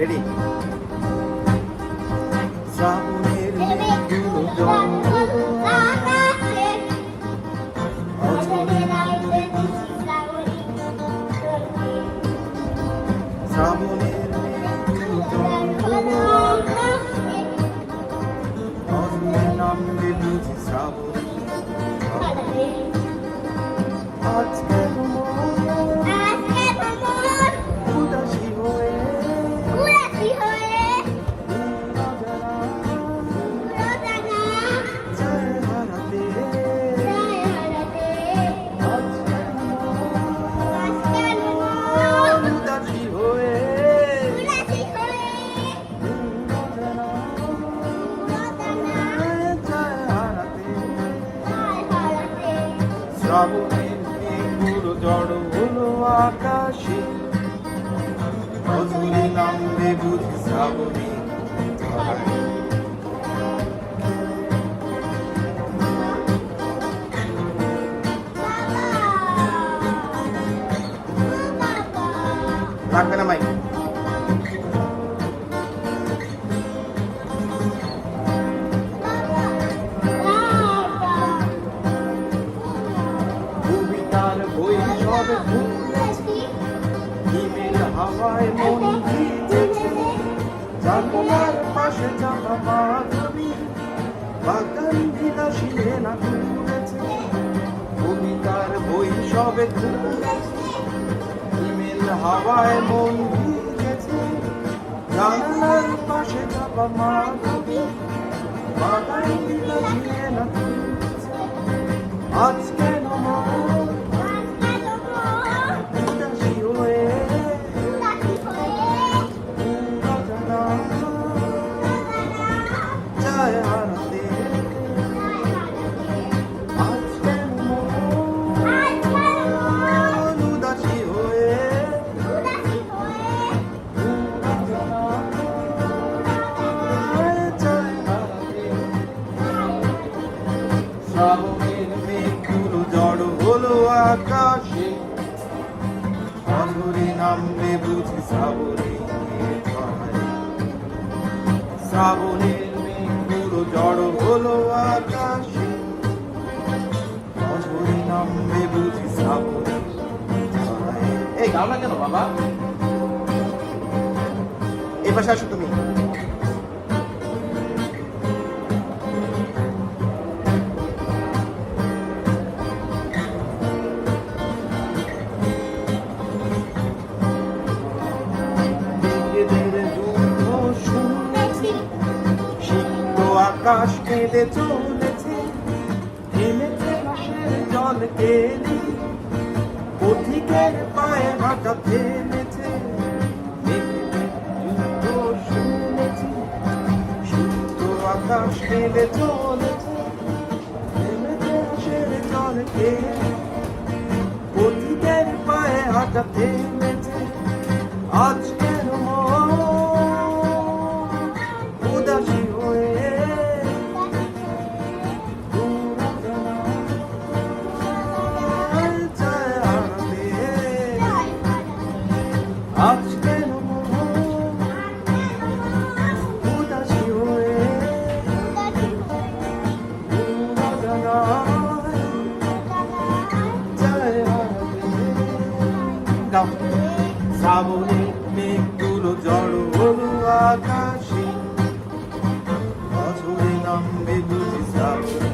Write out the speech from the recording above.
Ready শ্রাবণের মেঘগুলো জল শ্রাবণের মেঘগুলো জল অজরে নামবে বুঝি শ্রাবণ আজকে শ্রাবণের মেঘগুলো জড় হলো আকাশে। নাম দেবুর শ্রাবণী হাওয়ায় মন ভিজেছে জানলার পাশে চাপা মাধবী বাগান বিলাসী না ঘুরেছে কবিতার বই সবে হিমেল হাওয়ায় মন ভিজেছে জানলার পাশে চাপা মাধবী বাগান বিলাসী না আজ মেঘগুলো জড় হলো আকাশে। অধরে নামবে বুঝি শ্রাবণে শ্রাবণের মেঘগুলো জড় হলো আকাশে। অধরে নামবে বুঝি শ্রাবণে এই গাও কেন বাবা? পাশে আসো তুমি। আকাশ কেঁদে চলেছে থেমেছে আকাশের জল কেলি পথিকের পায়ে হাঁটা থেমেছে মেঘেদের যুদ্ধ শুনেছি সিদ্ধ আকাশ কেঁদে চলেছে থেমেছে আকাশের জল কেলি পথিকের পায়ে হাঁটা থেমেছে আজ গাও। শ্রাবণে মেঘগুলো জড় হলো আকাশে বছরে নামবে বুঝি শ্রাবণ